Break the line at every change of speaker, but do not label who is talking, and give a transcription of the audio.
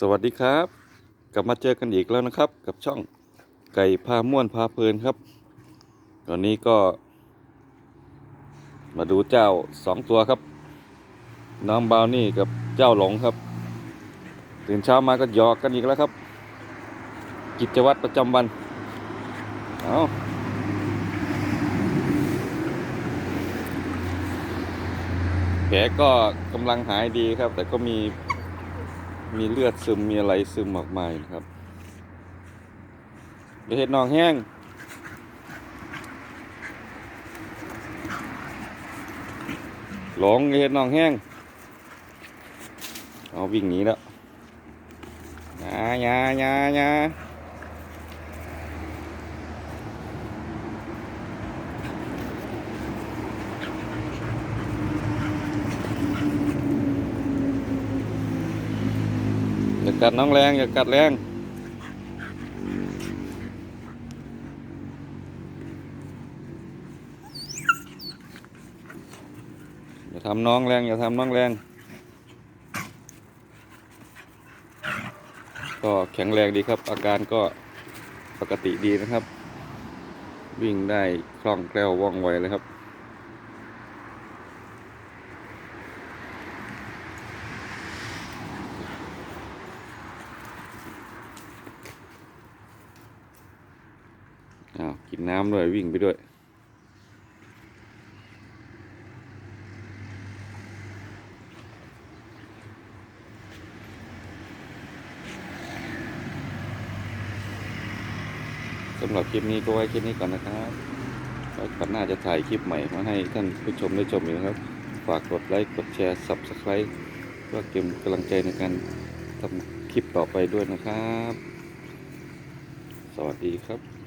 สวัสดีครับ กลับมาเจอกันอีกแล้วนะครับ กับช่องไก่พาม่วนพาเพลินครับ ตอนนี้ก็ มาดูเจ้าสองตัวครับ น้องบาวนี่กับเจ้าหลงครับ ตื่นเช้ามาก็หยอกกันอีกแล้วครับ กิจวัตรประจำวันเอาแผลก็กำลังหายดีครับ แต่ก็มี มีเลือดซึมมีอะไรซึมออกมายนะครับอย่าเห็ดนองแห้งหลงเห็ดนองแห้งเอาวิ่งหนีแล้วยายายายา อย่ากัดน้องแรง อย่ากัดแรง อย่าทำน้องแรง อย่าทำน้องแรง ก็แข็งแรงดีครับ อาการก็ปกติดีนะครับ วิ่งได้คล่องแคล่วว่องไวเลยครับ อ้าวกินน้ำด้วยวิ่งไปด้วย สำหรับคลิปนี้ก็ไว้คลิปนี้ก่อนนะครับแล้วก่อนหน้าจะถ่ายคลิปใหม่มาให้ท่านผู้ชมได้ชมอยู่นะครับ ฝากกดไลค์ กดแชร์ Subscribe เพื่อเก็บกำลังใจในการทำคลิปต่อไปด้วยนะครับ สวัสดีครับ